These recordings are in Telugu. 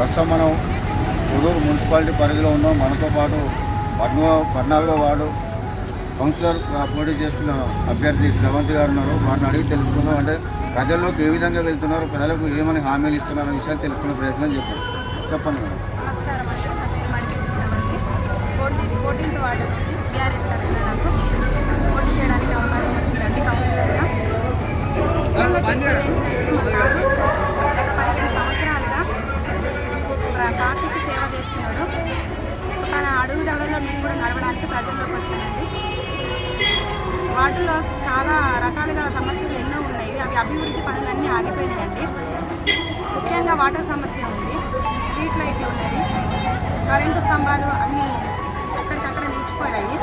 ప్రస్తుతం మనం ఉదూరు మున్సిపాలిటీ పరిధిలో ఉన్నాం. మనతో పాటు పద్నాలుగో పద్నాలుగో వార్డు కౌన్సిలర్ పోటీ చేస్తున్న అభ్యర్థి శ్రవంతి గారు ఉన్నారు. వారిని అడిగి తెలుసుకుందాం. అంటే ప్రజల్లోకి ఏ విధంగా వెళ్తున్నారు? ప్రజలకు ఏమని హామీలు ఇస్తున్నారు అనే విషయాలు తెలుసుకునే ప్రయత్నం చేద్దాం. చెప్పండి మేడం నమస్కారం అండి నా పేరు Madipalli Sravanthi fourteen fourteenth ward నుంచి బీఆర్ఎస్ తరఫున నాకు పోటీ చేయడానికి అవకాశం వచ్చిందండి కౌన్సిలర్గా ముఖ్యంగా చెప్పేది ఏంటంటే మా సారు గత పదిహేను సంవత్సరాలుగా ప్ర- పార్టీకి సేవ చేస్తున్నాడు తన అడుగు జాడల్లో నేను కూడా నడవడానికి వచ్చానండి వాటిలో చాలా రకాలుగా సమస్యలు ఎన్నో ఉన్నాయి. అవి అభివృద్ధి పనులన్నీ ఆగిపోయినాయండి. ముఖ్యంగా వాటర్ సమస్య ఉంది. స్ట్రీట్ లైట్లు ఉన్నాయి. కరెంటు స్తంభాలు అన్నీ ఎక్కడికక్కడ నిలిచిపోయాయి.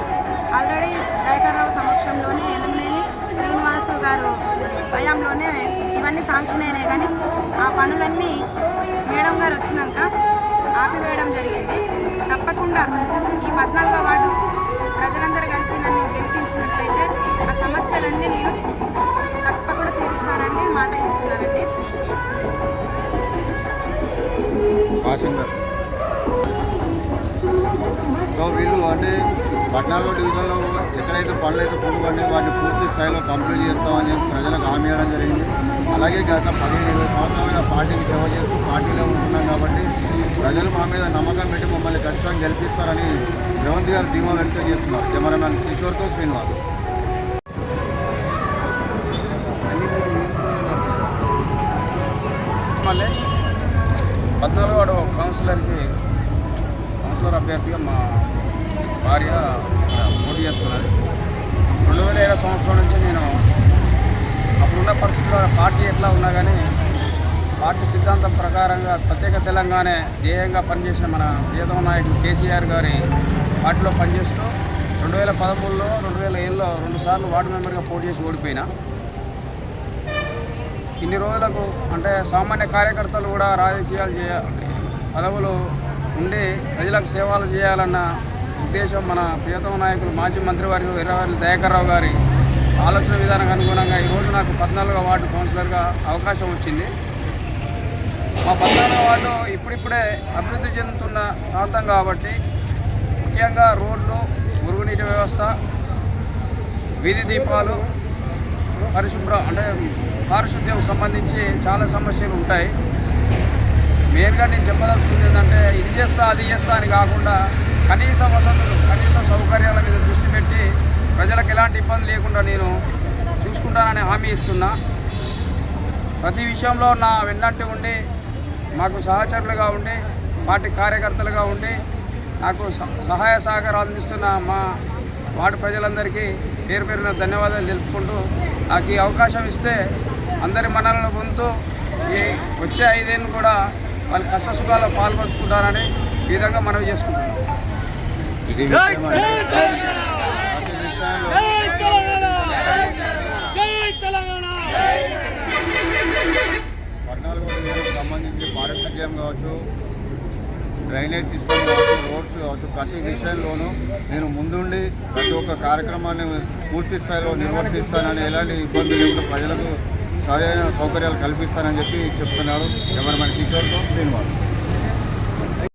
ఆల్రెడీ దయకర్రావు సమక్షంలోనే ఎనమనేని శ్రీనివాస్ గారు భయంలోనే ఇవన్నీ శాంక్షన్ అయినాయి. కానీ ఆ పనులన్నీ మేడం గారు వచ్చినాక ఆపివేయడం జరిగింది. తప్పకుండా ఈ పద్నాలుగో వార్డు ప్రజలందరూ కలిసి నన్ను గెలిపించినట్లయితే ఆ సమస్యలన్నీ నేను తప్పకుండా తీరుస్తానని మాట ఇస్తున్నానండి. సో వీళ్ళు అంటే పద్నాలుగో డివిజన్లో ఎక్కడైతే పనులు అయితే పొందుకొని వాటిని పూర్తి స్థాయిలో కంప్లీట్ చేస్తామని చెప్పి ప్రజలకు హామీ ఇవ్వడం జరిగింది. అలాగే గత పదిహేను ఇరవై సంవత్సరాలుగా పార్టీకి సేవ చేస్తూ పార్టీలో ఉంటున్నాం కాబట్టి ప్రజలు మా మీద నమ్మకం పెట్టి ఖచ్చితంగా గెలిపిస్తారని రేవంత్ గారు ధీమా వ్యక్తం చేస్తున్నారు. కెమెరామెన్ కిషోర్తో శ్రీనివాస్. మళ్ళీ పద్నాలుగు వాడు కౌన్సిలర్కి కౌన్సిలర్ అభ్యర్థిగా మా భార్య పోటీ చేస్తున్నది రెండు వేల ఏడవ సంవత్సరం నుంచి నేను అప్పుడున్న పరిస్థితుల్లో పార్టీ ఎట్లా ఉన్నా కానీ పార్టీ సిద్ధాంతం ప్రకారంగా ప్రత్యేక తెలంగాణ ధ్యేయంగా పనిచేసిన మన ప్రియతమ నాయకుడు కేసీఆర్ గారి పార్టీలో పనిచేస్తూ రెండు వేల పదమూడులో రెండు వేల ఏళ్ళలో రెండు సార్లు వార్డు మెంబర్గా పోటీ చేసి ఓడిపోయినా. ఇన్ని రోజులకు అంటే సామాన్య కార్యకర్తలు కూడా రాజకీయాలు చేయ పదవులు ఉండి ప్రజలకు సేవలు చేయాలన్న ఉద్దేశం మన ప్రియతమ నాయకులు మాజీ మంత్రివర్గ వారి దయాకర్ గారి ఆలోచన విధానానికి అనుగుణంగా ఈరోజు నాకు పద్నాలుగో వార్డు కౌన్సిలర్గా అవకాశం వచ్చింది. మా పద్నాలుగో వార్డు ఇప్పుడిప్పుడే అభివృద్ధి చెందుతున్న ప్రాంతం కాబట్టి ముఖ్యంగా రోడ్లు మురుగునీటి వ్యవస్థ వీధి దీపాలు పరిశుభ్ర అంటే పారిశుద్ధ్యం సంబంధించి చాలా సమస్యలు ఉంటాయి. మెయిన్గా నేను చెప్పదలుచుకుంది ఏంటంటే ఇది చేస్తా అది చేస్తా అని కాకుండా కనీస వసతులు కనీస సౌకర్యాల మీద దృష్టి పెట్టి ప్రజలకు ఎలాంటి ఇబ్బంది లేకుండా నేను చూసుకుంటానని హామీ ఇస్తున్నా. ప్రతి విషయంలో నా వెన్నంటి ఉండి మాకు సహచరులుగా ఉండి పార్టీ కార్యకర్తలుగా ఉండి నాకు సహాయ సహకారాలు అందిస్తున్న మా వార్డు ప్రజలందరికీ పేరు పేరున ధన్యవాదాలు తెలుపుకుంటూ నాకు ఈ అవకాశం ఇస్తే అందరి మనలను పొందుతూ ఈ వచ్చే ఐదేళ్ళు కూడా వాళ్ళ కష్టసుఖాల్లో పాల్పంచుకుంటారని ఈ విధంగా మనవి చేసుకుంటున్నాం ఇది విషయం అంటే ప్రతి విషయంలో పద్నాలుగో డివిజన్కు సంబంధించి స్టేడియం కావచ్చు డ్రైనేజ్ సిస్టమ్ కావచ్చు రోడ్స్ కావచ్చు ప్రతి విషయంలోనూ నేను ముందుండి ప్రతి ఒక్క కార్యక్రమాన్ని పూర్తి స్థాయిలో నిర్వర్తిస్తానని ఎలాంటి ఇబ్బంది లేకుండా ప్రజలకు సరైన సౌకర్యాలు కల్పిస్తానని చెప్పి చెప్తున్నారు కెమెరామెన్ కిషోర్తో శ్రీనివాస్.